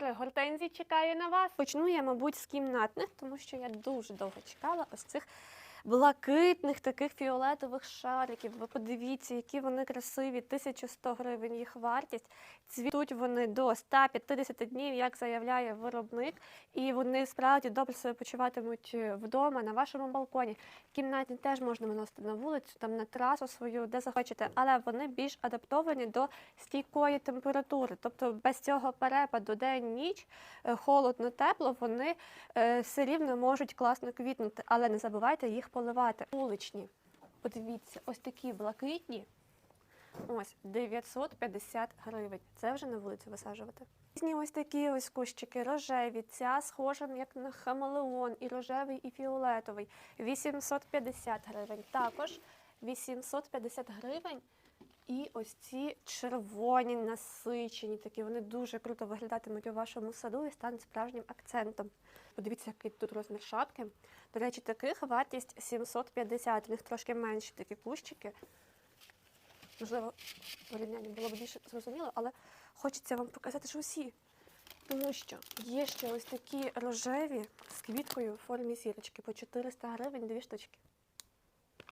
море гортензій чекає на вас. Почну я, мабуть, з кімнатних, тому що я дуже довго чекала ось цих блакитних таких фіолетових шариків. Ви подивіться, які вони красиві. 1100 гривень їх вартість. Цвітуть вони до 150 днів, як заявляє виробник, і вони справді добре себе почуватимуть е, вдома, на вашому балконі. Кімнатні теж можна виносити на вулицю, там на трасу свою, де захочете, але вони більш адаптовані до стійкої температури. Тобто без цього перепаду день-ніч, е, холодно-тепло, вони е, все рівно можуть класно квітнути, але не забувайте їх поливати. Вуличні, подивіться, ось такі блакитні. Ось 950 гривень. Це вже на вулицю висаджувати. Різні ось такі ось кущики рожеві. Ця схожа як на хамелеон, і рожевий, і фіолетовий. 850 гривень. Також 850 гривень. І ось ці червоні насичені такі, вони дуже круто виглядатимуть у вашому саду і стануть справжнім акцентом. Подивіться, який тут розмір шапки. До речі, таких вартість 750, в них трошки менші такі кущики. Можливо, порівняння було б більше зрозуміло, але хочеться вам показати, що усі. Тому що є ще ось такі рожеві з квіткою в формі сірочки по 400 гривень дві штучки.